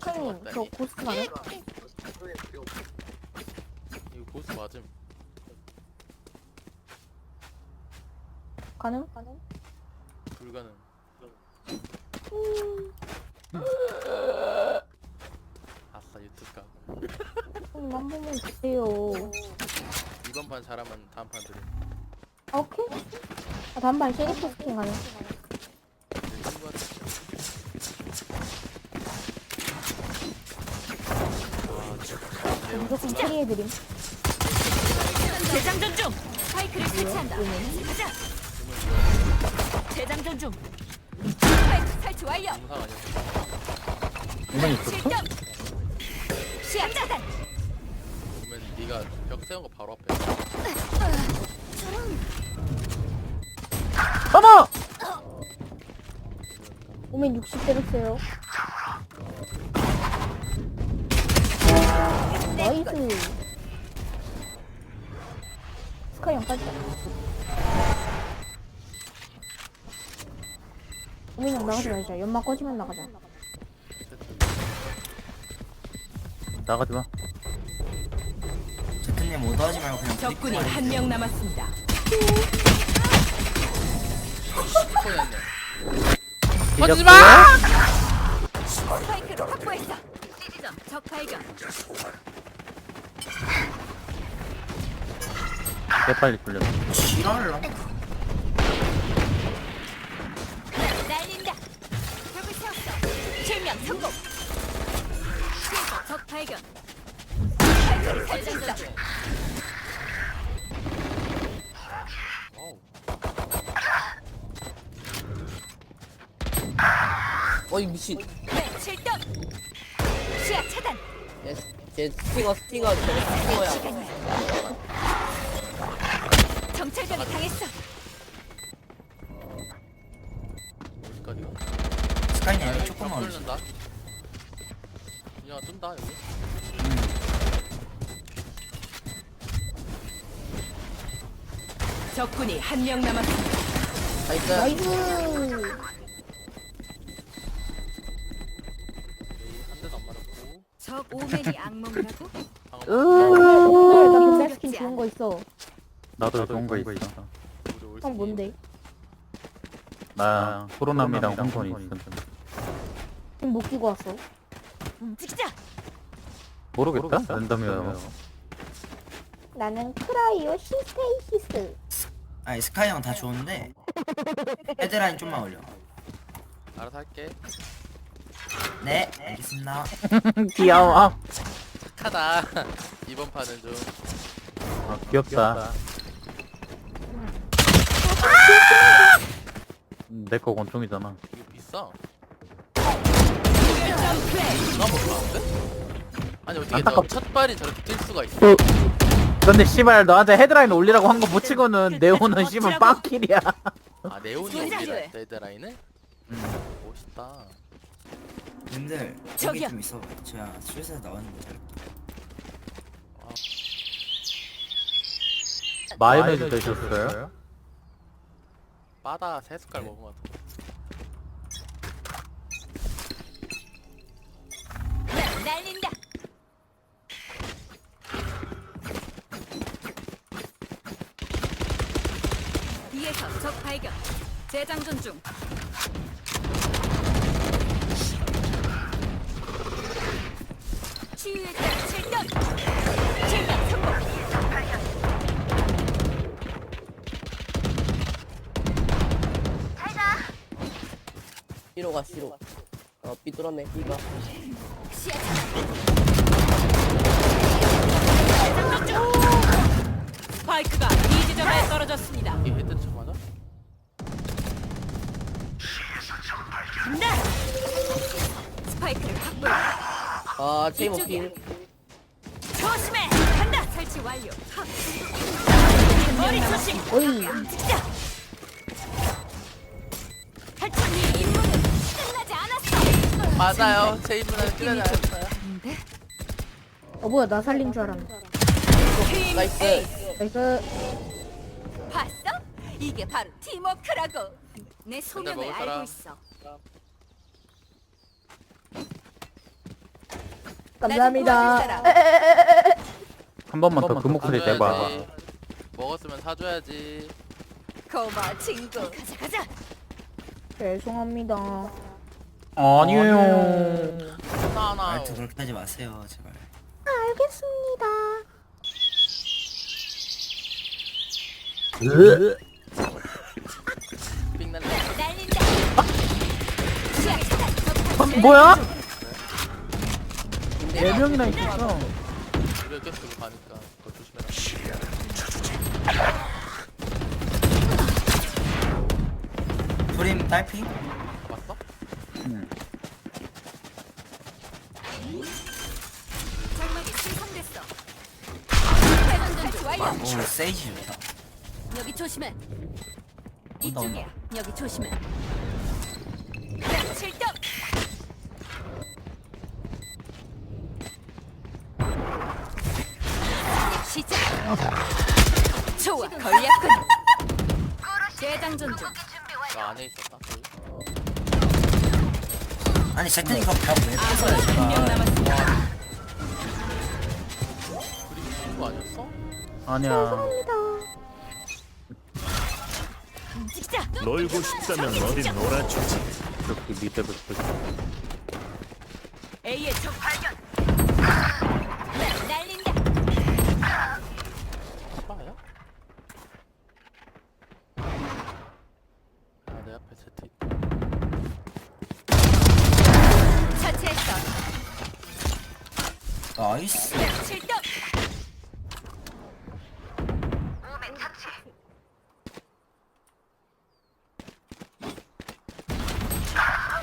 날 형님 저 고스트 가능? 이거 고스 맞음 가능? 가능? 불가능 아싸 유튜브 가 형님 한 번만 주세요 이번 판 잘하면 다음 판 드림 아, 오케이 아 단발 쉐리프 스킨 가능? 내 친구한테 아 캐리해드림 재장전 중. 스파이크를 설치한다. 가자. 재장전 중. 스파이크 설치 완료. 이만 있었어? 실점. 시야 차단. 그러면 네가 벽 세운 거 바로 앞에 어머! 오면 60 때렸어요 나이스 스카이 형 빠졌다 형 나가지 말자 연막 꺼지면 나가자 나가지 마. 제트님 오더하지 말고 그냥 적군이 한 명 남았습니다. 10분이었네 터지지 스파이크를 확보했어. 적 발견. 개 빨리 뚫렸어. 지랄라 날린다. 벽을 세웠어. 실명 성공. 실버 적 발견. 스파이크를 설치했어. 어우 어이 미친 네, 실점. 시야 차단. 얘, 쟤 스팅어 스팅어 저거 스팅어야 시간이야. 적군이 한 명 남았습니다. 나이스 나이스 한 대도 안 맞았고 적 오맨이 악몽이라고? 오늘 나 백달 스킨 좋은 거 있어 나도 좋은 거 있어. 우리 올 형 뭔데? 나 코로나미랑 홍선이 있어. 지금 못 끼고 왔어 움직이자. 모르겠다? 랜덤이야. 나는 크라이오 시스테이시스 아니 스카이 형 다 좋은데 헤드라인 좀만 올려 알아서 할게 네 알겠습니다 귀여워. 착하다 이번 판은 좀 아, 귀엽다. 내거 권총이잖아. 이거 비싸. 누가 먹으면 아니 어떻게 너 안타깝다. 첫 발이 저렇게 뛸 수가 있어 근데 씨발 너한테 헤드라인 올리라고 한 거 못 치고는 네오는 씨발 빵킬이야. 아 네온이. 올리라 데드라인을? 멋있다 님들 저기요. 좀 있어 제가 거 잘할게 마요네즈 드셨어요? 바다 세 숟갈 먹은 것 같아 재장전 중. 치유의 자 실격. 실격 성공. B로 가 C로 어 B 뚫었네 B가 시야 차단. 재장전 중. 스파이크가 이 지점에 떨어졌습니다. 이게 헤드 쳐맞 아 체임 오필 조심해! 간다! 설치 완료. 하. 머리 조심! 어이 움직이자! 탈출이 임무는 끝나지 않았어! 맞아요 제 찌르지 좀 않았어요? 어 뭐야 나 살린 줄 알았네 팀 나이스. 나이스 봤어? 이게 바로 팀워크라고! 내 소명을 먹을 사람? 알고 있어. 감사합니다. 한 번만 더그 목소리 내봐. 사줘야지. 먹었으면 사줘야지. 고마워 친구. 가자 가자. 죄송합니다. 아니에요. 하나 말투 그렇게 하지 마세요 제발 알겠습니다. 빅날래. 날린다. 차단. 어, 뭐야? 네 명이나 있었어. 우리가 계속 가니까 그거 조심해라. 프림 딸피? 봤어? 장막이 신성됐어. 회전전 완료. 오 세이지 여기 조심해. 이쪽이야. 여기 조심해. 아니 제트니까 벽왜 부숴요 한명 제발 남았습니다. 그림 찍은 거 아니었어? 아니야. 움직이자. 놀고 싶다면 어디 놀아주지. 이렇게 밑에부터. A의 적발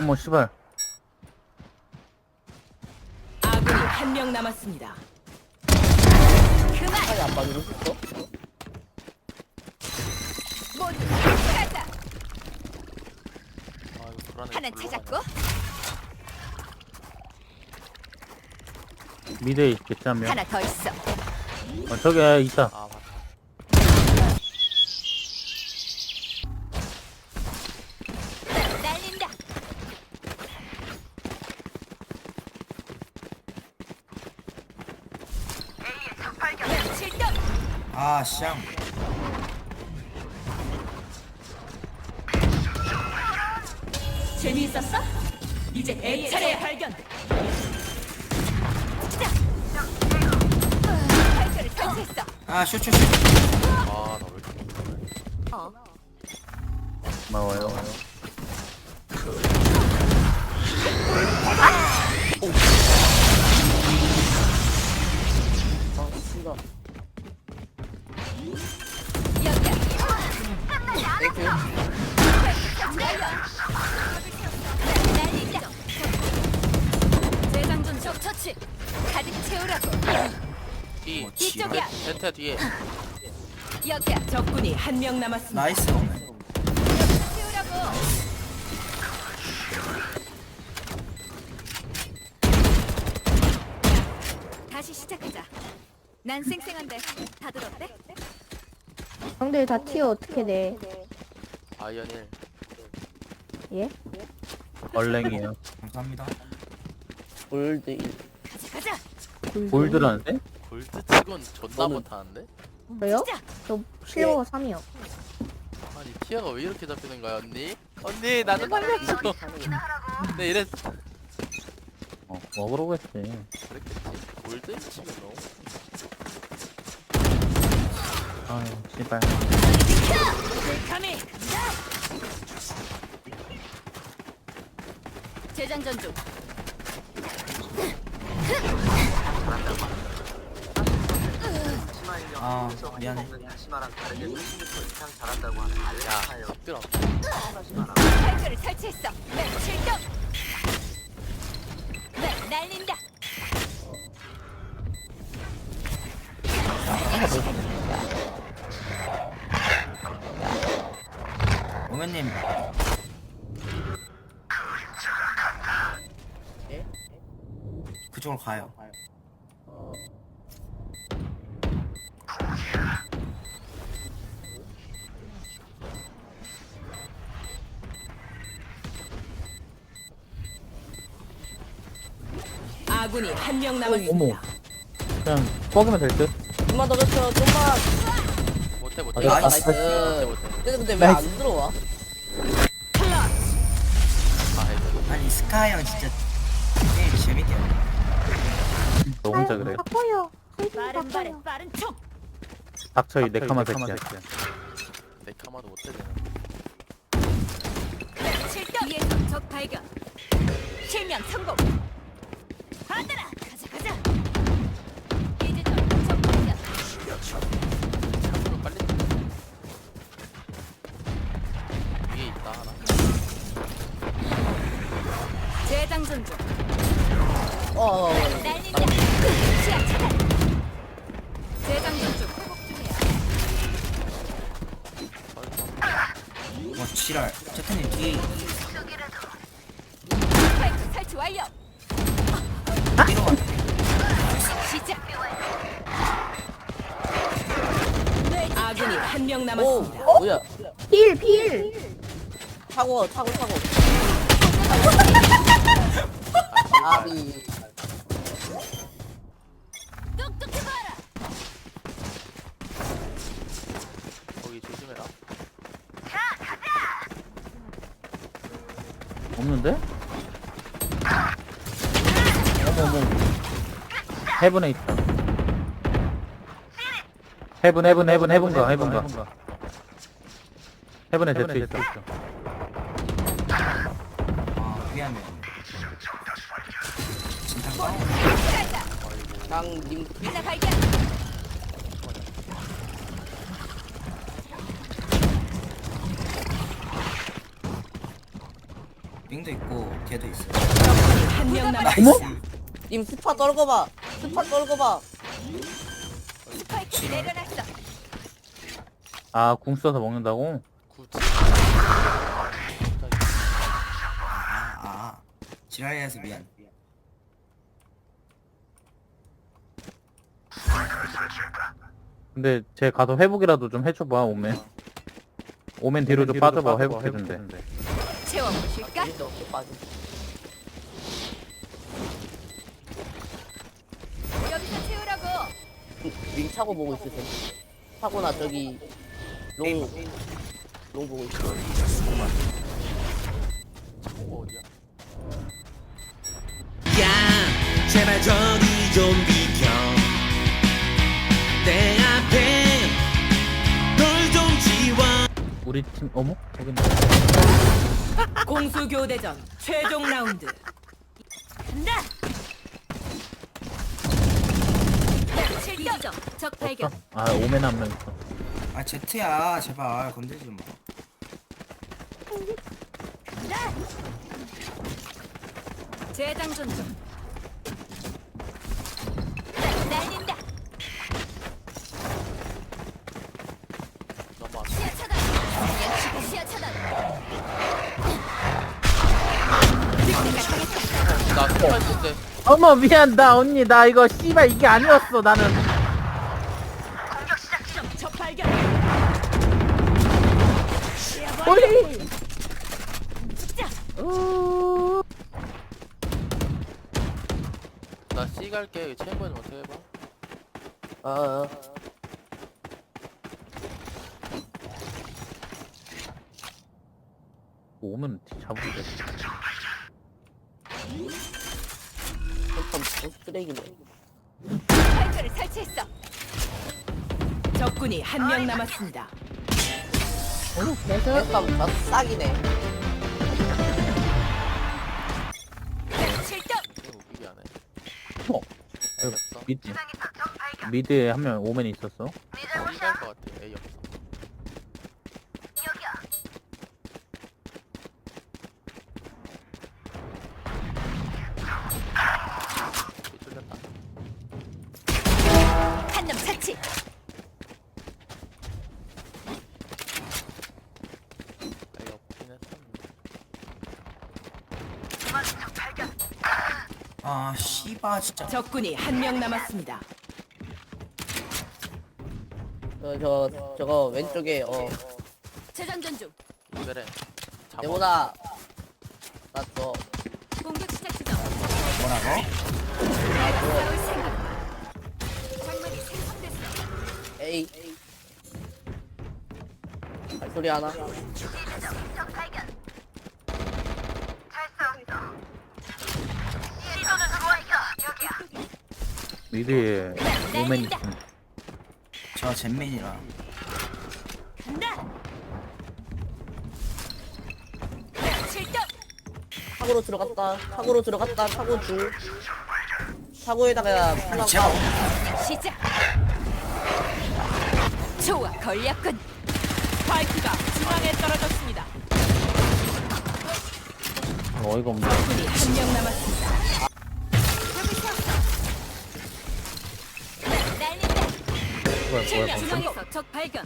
어머 씨발. 아군이 한 명 남았습니다. 그만. 안 빠지고 싶어? 모두 가자. 아 이거 불안해. 하나 찾았고. 미드에 있겠지 한 명. 하나 더 있어. 어, 저기 있다. 아 맞다. 날린다. 칠점 아 쌍. 재미있었어? 이제 A 차례 발견. 발표를 설치했어. 아 쇼쇼쇼 아나 왜 이렇게. 어. 고마워요. 아 씨가. 재장전 적 처치. 가득 채우라고. 뒤. 어, 이쪽이야. 뒤에. 여기야. 적군이 한 명 남았습니다. 나이스 오면 채우라고. 다시 시작하자. 난 쌩쌩한데 다들 어때? 형들 다 티어 어떻게 돼? 아이언 1. 예? 얼랭이에요. 감사합니다 골드 1. 가자 가자. 골드라는데? 골드 치곤 존나 저는- 못하는데? 왜요? 저 실버가 3이요. 아니 티어가 왜 이렇게 잡히는 거야 언니? 언니 나좀 살려줘. 네 이랬. 어, 먹으러 했지. 그랬겠지. 골드 치면 너무. 아유, 씨발. 감히. 재장전 중. 아 미안해 야 시끄러. 발표를 설치했어. 네, 출동. 네, 날린다. 그쪽으로 가요. 아군이 한명 남았습니다. 어머. 그냥 뻐기면 될 듯. 좀만 더 겹쳐 좀만 못해 못해. 아, 나이스. 못해 못해. 근데 근데 왜 안 들어와? 아 아니 스카 형 진짜 너 혼자 그래. 바꿔요. 설정 빠른 발에 바꿔요. 빠른 촉. 닥쳐 이 네카마 새끼야. 내 카마도 못해 되는 실격. 뒤에서 적 발견. 실명 성공. 받아라. 가자 가자. 이제 적 발견. 참으로 빨리 위에 있다 하나 재장 전 중. 어, 어, 어. 날린다. 시야 차단. 재장전 중. 회복 중이야. 어 지랄. 제트님 뒤에 스파이크 설치 완료. 뒤로 와. 시작. 아군이 한 명 오 남았습니다. 뭐야 필, 필. 차고 차고 차고 아비 똑똑히 봐라. 거기 조심해라 없는데? 어머 어머. 해븐에 있다. 해븐 해븐 해븐 해븐가 해븐가. 해븐에 제트. 아 미안해. 진짜 싸워. 발견. 링도 있고 걔도 있어. 한 명 남았습니다. 님 스파 떨고 봐 스파 떨고 봐 스파이크 내려놨어. 아 궁 써서 먹는다고? 굳이 아, 아. 지랄해서 미안. 근데 쟤 가서 회복이라도 좀 해줘봐 오멘. 오멘 뒤로 좀 빠져봐 회복해준대. 채워보실까 여기서 채우라고. 링 차고 보고 있으세요? 차고나 저기 롱 롱 보고 있어 뭐 어디야? 야 제발 저리 좀 비켜. 내 앞에 널 좀 지워. 우리 팀 어머? 저기 공수 교대전 최종 라운드. 간다. 실격. 적 발견. 아 오멘 한명 있어. 아 제트야 제발 건들지 마. 재장전 중. 날린다. 너무 시야 차단. 역시 시야 차단. 나 스파 있을 때 어머 미안 나 언니 나 이거 씨발 이게 아니었어 나는. C 갈게 체인버는 어떻게 해봐 어, 어. 오면 잡으면 돼. 참 쓰레기네 스파이크를 설치했어. 적군이 한 명 남았습니다. 햇감 다 싹이네 미드. 미드에 한 명 오멘 있었어. C 갈것 같아. A 없어. B 뚫렸다. 한놈 처치. A 없긴 했었는데 아 진짜. 적군이 한 명 남았습니다. 저, 저 저거 왼쪽에 어 재장전 중. 그래 잡아 네모나 나 저 공격 시작 지점. 뭐라고? 생각. 생성됐어. 에이 발소리 하나 미드에 오멘 있음. 저. 출동. 차고로 들어갔다 차고로 들어갔다 차고 줄 하나 제가 시작. 좋아, 걸렸군. 스파이크가 중앙에 떨어졌습니다. 어이가 없네. 적군이 한 명 남았습니다. 뭐야. 중앙에서 적 발견.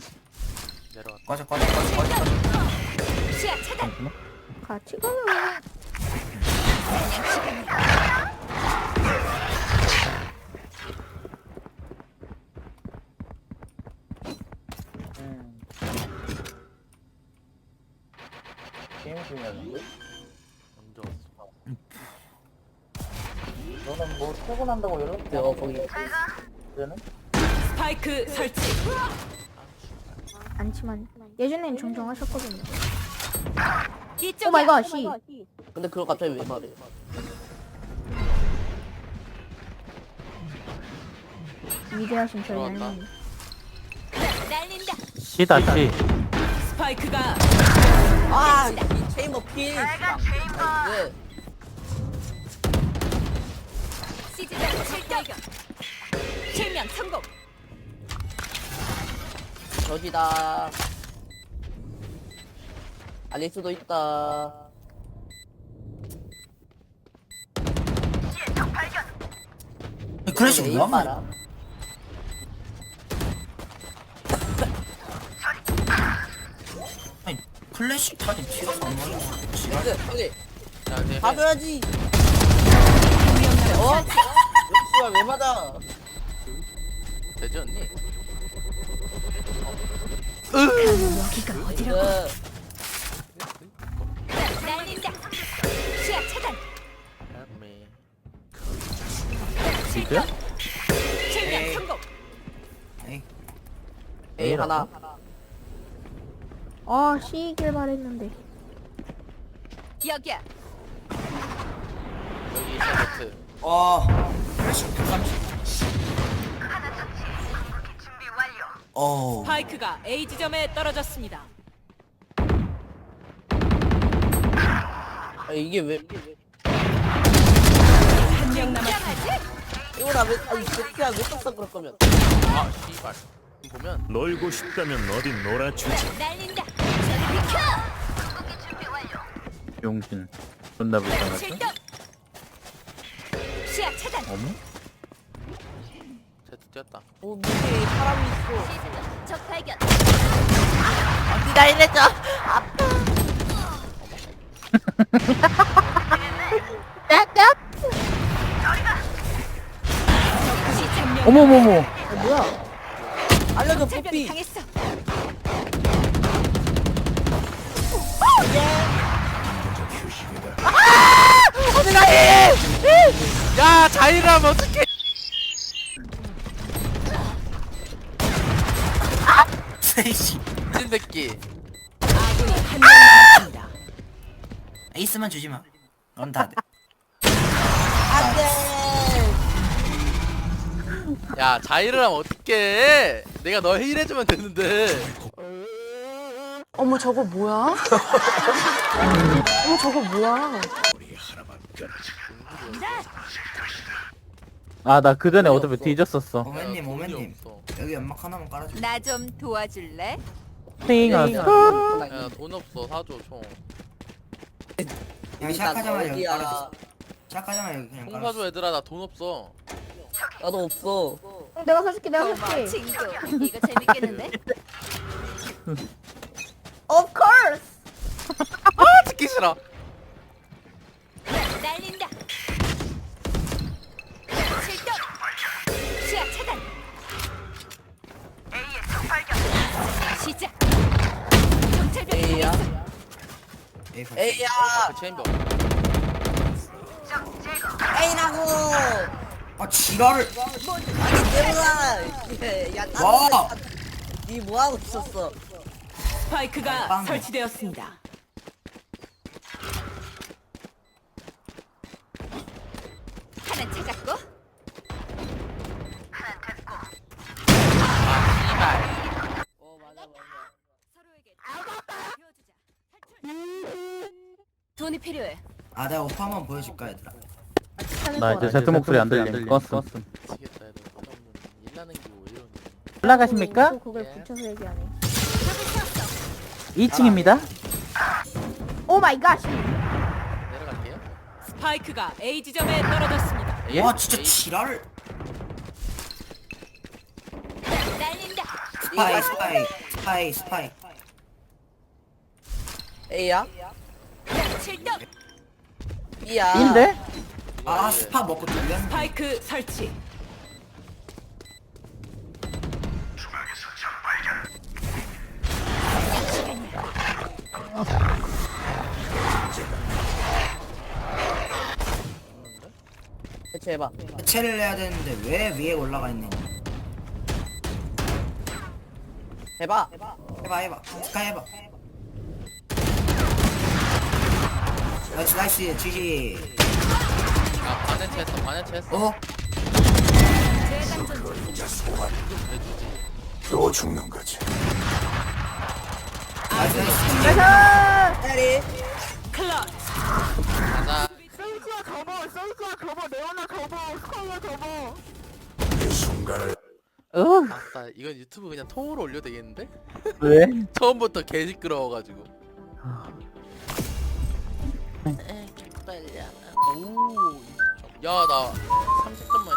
내려왔다 꺼져 꺼져 꺼져 꺼져 시야 차단. 같이 가요. 시간이야. 게임 중이었는데? 언제 왔어 너는 뭐 퇴근한다고 연락 어 거기 되는? 스파이크 설치. 않지만 예전엔 종종 하셨거든요. 오 마이 갓, 씨. 근데 그걸 갑자기 왜 말해 위대하신 저희 들어왔다. 할머니. 날린다. C다 C. 스파이크가 아이 체인버 필 나이스 시즈장 출발견. 실명 성공. 저기다 아닐 수도 있다 클래식 에이, 뭐야 봐라. 아니 클래식 타지 튀어서 안거 지랄 내. 봐줘야지 어? 역시야 왜 맞아 되지 언니? 여기가 어디라고? 그 날린다. 시야 차단. 미 출동. 에이. 실명 성공. 에이 A 하나 아, C길 바랬는데. 여기야. 여기 세트 어 클래식 130 어우 스파이크가 A 지점에 떨어졌습니다. 아, 이게 왜 한 명 남았습니다. 이거나 왜 아니 제트야 왜 썼어 그럴 거면 아 씨발 지금 보면 놀고 싶다면 어디 놀아주지. 날린다. 저리 비켜. 용신. 존나 불쌍하죠? 출동. 시야 차단. 어머? 뛰었다 어 밑에 사람이 있어 시즈장 적 발견. 어디다 이랬죠 딱! 시장 어머머머. 아, 뭐야? 알려줘 뽀삐 당했어. 야 자이라면 어떡해 세이씨. 미친 새끼. 아군이 한명 남았습니다. 에이스만 주지마. 넌 다돼. 야 자이라면 어떡해? 내가 너 힐해주면 되는데. 어머, 저거 뭐야? 어머, 저거 뭐야? 아 나 그 전에 어차피 뒤졌었어. 오맨님 오맨님. 여기 연막 하나만 깔아줘 나 좀 도와줄래? 띵아. 야돈 없어 사줘 총 그냥 시작하자마자 여기 깔아줘 시작하자마자 여기 그냥 총 깔아줘 사줘 얘들아 나 돈 없어 나도 없어 응, 내가 사줄게, 내가 고마워 사줄게. 이거 재밌겠는데? Of course! 아 듣기 싫어 날린다. 시작. 정찰병 A야 당했어. 에이 벌써. A야 그 체인버 A라고 아 지랄을 얘들아 야와니 뭐하고 있었어 스파이크가 빵. 설치되었습니다. 하나 찾았고 어 맞아 맞아 서로에게 비워주자. 탈출. 돈이 필요해. 아 내가 오빠 한번 보여줄까 얘들아 나 이제 제트 목소리 안 들림 껐음 미치겠다 애들 일 나는 게뭐 이러니 올라가십니까? 또 그걸 예. 붙여서 얘기하네 2층입니다 오 마이 갓 내려갈게요 스파이크가 A 지점에 떨어졌습니다. 예? 와 진짜 에이, 지랄을 날린다. 스파이 스파이 스파이 스파이 A야? B야. 인데? 아 스파 먹고 뚫렸네. 스파이크 설치. 대체해봐. 해체를 해야 되는데 왜 위에 올라가 있느냐 해봐. 해봐 해봐. 스카이 해봐 나이스 나이스 지지 아 반에 채했어 반에 채했어 어? 또 죽는 거지. 나이스 나이스 테리 클러치. 가자 세이지야 접어 세이지야 접어 레오나 접어 스카이야 접어 이 순간을 어 아싸 이건 유튜브 그냥 통으로 올려도 되겠는데? 왜? 처음부터 개 시끄러워가지고 에이, 개꿀이야. 오, 야, 나 30점만